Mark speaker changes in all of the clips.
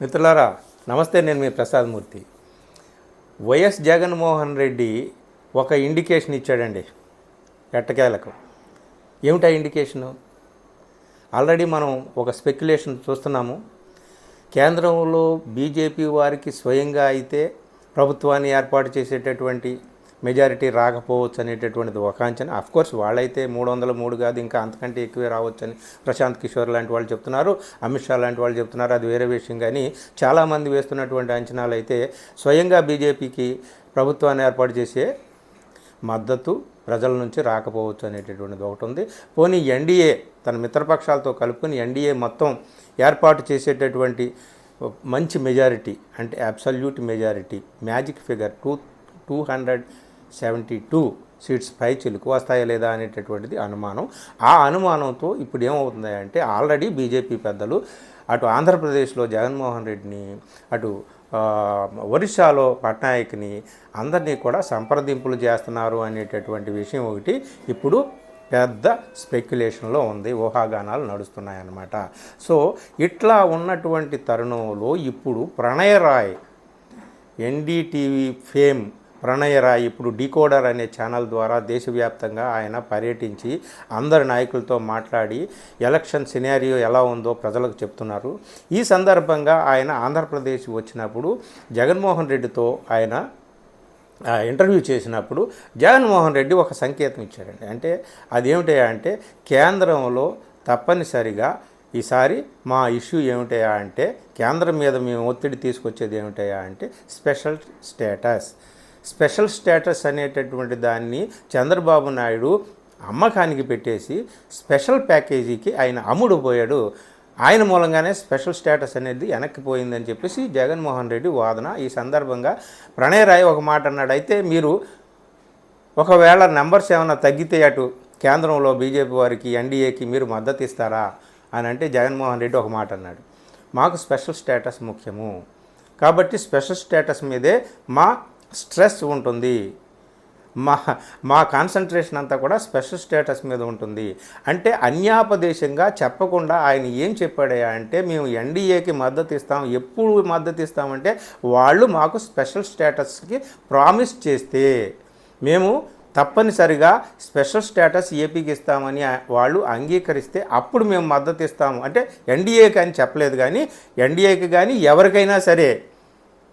Speaker 1: మిత్రులారా నమస్తే నేను మీ ప్రసాద్మూర్తి వైఎస్ జగన్మోహన్ రెడ్డి ఒక ఇండికేషన్ ఇచ్చాడండి ఎట్టకేలకు. ఏమిటా ఇండికేషను ఆల్రెడీ మనం ఒక స్పెక్యులేషన్ చూస్తున్నాము. కేంద్రంలో బీజేపీ వారికి స్వయంగా అయితే ప్రభుత్వాన్ని ఏర్పాటు చేసేటటువంటి మెజారిటీ రాకపోవచ్చు అనేటటువంటిది ఒక అంచనా. అఫ్కోర్స్ వాళ్ళైతే మూడు వందల మూడు కాదు ఇంకా అంతకంటే ఎక్కువే రావచ్చని ప్రశాంత్ కిషోర్ లాంటి వాళ్ళు చెప్తున్నారు. అమిత్ షా లాంటి వాళ్ళు చెప్తున్నారు. అది వేరే విషయం. కానీ చాలామంది వేస్తున్నటువంటి అంచనాలు అయితే స్వయంగా బీజేపీకి ప్రభుత్వాన్ని ఏర్పాటు చేసే మద్దతు ప్రజల నుంచి రాకపోవచ్చు అనేటటువంటిది ఒకటి ఉంది. పోనీ ఎన్డీఏ తన మిత్రపక్షాలతో కలుపుకొని ఎన్డీఏ మొత్తం ఏర్పాటు చేసేటటువంటి మంచి మెజారిటీ అంటే absolute majority magic figure two two hundred seventy two seats పై చిలుకు వస్తాయా లేదా అనేటటువంటిది అనుమానం. ఆ అనుమానంతో ఇప్పుడు ఏమవుతుంది అంటే ఆల్రెడీ బీజేపీ పెద్దలు అటు ఆంధ్రప్రదేశ్లో జగన్మోహన్ రెడ్డిని అటు ఒరిస్సాలో పట్నాయక్ని అందరినీ కూడా సంప్రదింపులు చేస్తున్నారు అనేటటువంటి విషయం ఒకటి ఇప్పుడు పెద్ద స్పెక్యులేషన్లో ఉంది ఊహాగానాలు నడుస్తున్నాయన్నమాట. సో ఇట్లా ఉన్నటువంటి తరుణంలో ఇప్పుడు ప్రణయరాయ్ ఎన్డీటీవీ ఫేమ్ ప్రణయ్ రాయ్ ఇప్పుడు డీకోడర్ అనే ఛానల్ ద్వారా దేశవ్యాప్తంగా ఆయన పర్యటించి అందరి నాయకులతో మాట్లాడి ఎలక్షన్ సినారియో ఎలా ఉందో ప్రజలకు చెప్తున్నారు. ఈ సందర్భంగా ఆయన ఆంధ్రప్రదేశ్ వచ్చినప్పుడు జగన్మోహన్ రెడ్డితో ఆయన ఇంటర్వ్యూ చేసినప్పుడు జగన్మోహన్ రెడ్డి ఒక సంకేతం ఇచ్చాడండి. అంటే అదేమిటయా అంటే కేంద్రంలో తప్పనిసరిగా ఈసారి మా ఇష్యూ ఏమిటయా అంటే కేంద్రం మీద మేము ఒత్తిడి తీసుకొచ్చేది ఏమిటయా అంటే స్పెషల్ స్టేటస్. స్పెషల్ స్టేటస్ అనేటటువంటి దాన్ని చంద్రబాబు నాయుడు అమ్మకానికి పెట్టేసి స్పెషల్ ప్యాకేజీకి ఆయన అమ్ముడు పోయాడు. ఆయన మూలంగానే స్పెషల్ స్టేటస్ అనేది వెనక్కిపోయిందని చెప్పేసి జగన్మోహన్ రెడ్డి వాదన ఈ సందర్భంగా ప్రణయ్ రాయ్ ఒక మాట అన్నాడు. అయితే మీరు ఒకవేళ నెంబర్స్ ఏమైనా తగ్గితే అటు కేంద్రంలో బీజేపీ వారికి ఎన్డీఏకి మీరు మద్దతు ఇస్తారా అని అంటే జగన్మోహన్ రెడ్డి ఒక మాట అన్నాడు. మాకు స్పెషల్ స్టేటస్ ముఖ్యము. కాబట్టి స్పెషల్ స్టేటస్ మీదే మా స్ట్రెస్ ఉంటుంది. మా మా కాన్సన్ట్రేషన్ అంతా కూడా స్పెషల్ స్టేటస్ మీద ఉంటుంది. అంటే అన్యాపదేశంగా చెప్పకుండా ఆయన ఏం చెప్పాడయా అంటే మేము ఎన్డీఏకి మద్దతు ఇస్తాం ఎప్పుడు మద్దతు ఇస్తామంటే వాళ్ళు మాకు స్పెషల్ స్టేటస్కి ప్రామిస్ చేస్తే మేము తప్పనిసరిగా స్పెషల్ స్టేటస్ ఏపీకి ఇస్తామని వాళ్ళు అంగీకరిస్తే అప్పుడు మేము మద్దతు ఇస్తాము. అంటే ఎన్డీఏకి అని చెప్పలేదు కానీ ఎన్డీఏకి కానీ ఎవరికైనా సరే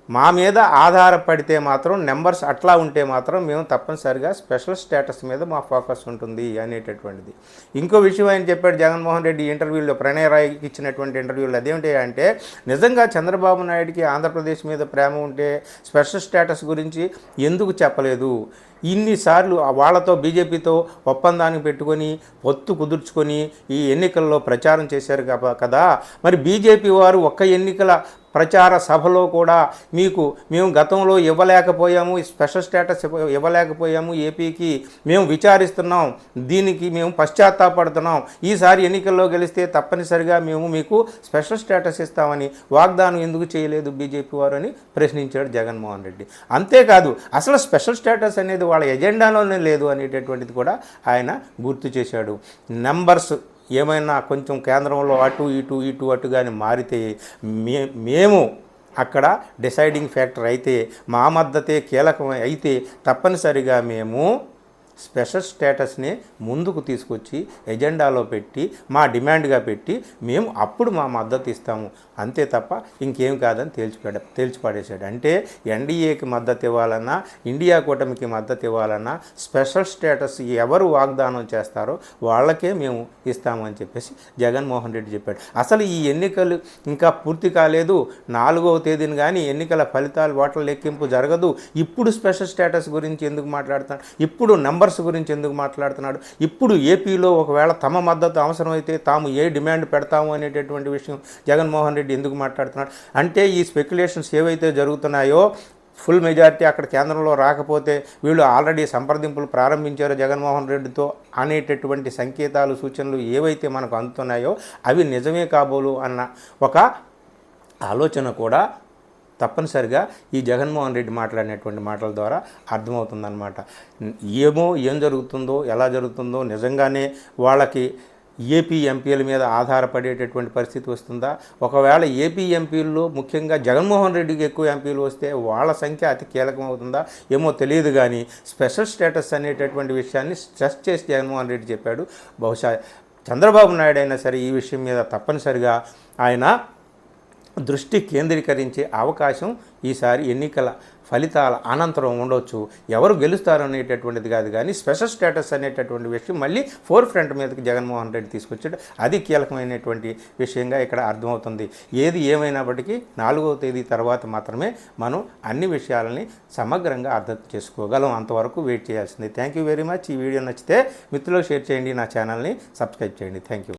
Speaker 1: మా మీద ఆధారపడితే మాత్రం నెంబర్స్ అట్లా ఉంటే మాత్రం మేము తప్పనిసరిగా స్పెషల్ స్టేటస్ మీద మా ఫోకస్ ఉంటుంది అనేటటువంటిది. ఇంకో విషయం ఆయన చెప్పాడు జగన్మోహన్ రెడ్డి ఇంటర్వ్యూలో ప్రణయ్ రాయ్కి ఇచ్చినటువంటి ఇంటర్వ్యూలో అదేమిటి అంటే నిజంగా చంద్రబాబు నాయుడికి ఆంధ్రప్రదేశ్ మీద ప్రేమ ఉంటే స్పెషల్ స్టేటస్ గురించి ఎందుకు చెప్పలేదు? ఇన్నిసార్లు వాళ్ళతో బీజేపీతో ఒప్పందాన్ని పెట్టుకొని పొత్తు కుదుర్చుకొని ఈ ఎన్నికల్లో ప్రచారం చేశారు కదా? మరి బీజేపీ వారు ఒక్క ఎన్నికల ప్రచార సభలో కూడా మీకు మేము గతంలో ఇవ్వలేకపోయాము స్పెషల్ స్టేటస్ ఇవ్వలేకపోయాము ఏపీకి. మేము విచారిస్తున్నాం దీనికి మేము పశ్చాత్తాపడుతున్నాం. ఈసారి ఎన్నికల్లో గెలిస్తే తప్పనిసరిగా మేము మీకు స్పెషల్ స్టేటస్ ఇస్తామని వాగ్దానం ఎందుకు చేయలేదు బీజేపీ వారు అని ప్రశ్నించాడు జగన్మోహన్ రెడ్డి. అంతేకాదు అసలు స్పెషల్ స్టేటస్ అనేది వాళ్ళ ఎజెండాలోనే లేదు అనేటటువంటిది కూడా ఆయన గుర్తు చేశాడు. నెంబర్స్ ఏమైనా కొంచెం కేంద్రంలో అటు ఇటు ఇటు అటు కానీ మారితే మే మేము అక్కడ డిసైడింగ్ ఫ్యాక్టర్ అయితే మా మద్దతే కీలకం అయితే తప్పనిసరిగా మేము స్పెషల్ స్టేటస్ని ముందుకు తీసుకొచ్చి ఎజెండాలో పెట్టి మా డిమాండ్గా పెట్టి మేము అప్పుడు మా మద్దతు ఇస్తాము. అంతే తప్ప ఇంకేం కాదని తేల్చిపడ తేల్చిపడేశాడు. అంటే ఎన్డీఏకి మద్దతు ఇవ్వాలన్నా ఇండియా కూటమికి మద్దతు ఇవ్వాలన్నా స్పెషల్ స్టేటస్ ఎవరు వాగ్దానం చేస్తారో వాళ్ళకే మేము ఇస్తామని చెప్పేసి జగన్మోహన్ రెడ్డి చెప్పాడు. అసలు ఈ ఎన్నికలు ఇంకా పూర్తి కాలేదు. నాలుగవ తేదీని కానీ ఎన్నికల ఫలితాలు ఓట్ల లెక్కింపు జరగదు. ఇప్పుడు స్పెషల్ స్టేటస్ గురించి ఎందుకు మాట్లాడతాను ఇప్పుడు నంబర్స్ గురించి ఎందుకు మాట్లాడుతున్నాడు? ఇప్పుడు ఏపీలో ఒకవేళ తమ మద్దతు అవసరమైతే తాము ఏ డిమాండ్ పెడతాము అనేటటువంటి విషయం జగన్మోహన్ రెడ్డి ఎందుకు మాట్లాడుతున్నాడు? అంటే ఈ స్పెక్యులేషన్స్ ఏవైతే జరుగుతున్నాయో ఫుల్ మెజారిటీ అక్కడ కేంద్రంలో రాకపోతే వీళ్ళు ఆల్రెడీ సంప్రదింపులు ప్రారంభించారు జగన్మోహన్ రెడ్డితో అనేటటువంటి సంకేతాలు సూచనలు ఏవైతే మనకు అందుతున్నాయో అవి నిజమే కాబోలు అన్న ఒక ఆలోచన కూడా తప్పనిసరిగా ఈ జగన్మోహన్ రెడ్డి మాట్లాడినటువంటి మాటల ద్వారా అర్థమవుతుందన్నమాట. ఏమో ఏం జరుగుతుందో ఎలా జరుగుతుందో నిజంగానే వాళ్ళకి ఏపీ ఎంపీల మీద ఆధారపడేటటువంటి పరిస్థితి వస్తుందా? ఒకవేళ ఏపీ ఎంపీల్లో ముఖ్యంగా జగన్మోహన్ రెడ్డికి ఎక్కువ ఎంపీలు వస్తే వాళ్ళ సంఖ్య అతి కీలకం అవుతుందా ఏమో తెలియదు కానీ స్పెషల్ స్టేటస్ అనేటటువంటి విషయాన్ని స్ట్రెస్ చేసి జగన్మోహన్ రెడ్డి చెప్పాడు. బహుశా చంద్రబాబు నాయుడు అయినా సరే ఈ విషయం మీద తప్పనిసరిగా ఆయన దృష్టి కేంద్రీకరించే అవకాశం ఈసారి ఎన్నికల ఫలితాల అనంతరం ఉండొచ్చు. ఎవరు గెలుస్తారు అనేటటువంటిది కాదు కానీ స్పెషల్ స్టేటస్ అనేటటువంటి విషయం మళ్ళీ ఫోర్ ఫ్రంట్ మీదకి జగన్మోహన్ రెడ్డి తీసుకొచ్చాడు. అది కీలకమైనటువంటి విషయంగా ఇక్కడ అర్థమవుతుంది. ఏది ఏమైనప్పటికీ నాలుగవ తేదీ తర్వాత మాత్రమే మనం అన్ని విషయాలని సమగ్రంగా అర్థం చేసుకోగలం. అంతవరకు వెయిట్ చేయాల్సింది. Thank you very much. ఈ వీడియో నచ్చితే మిత్రులకు షేర్ చేయండి. నా ఛానల్ని సబ్స్క్రైబ్ చేయండి. Thank you.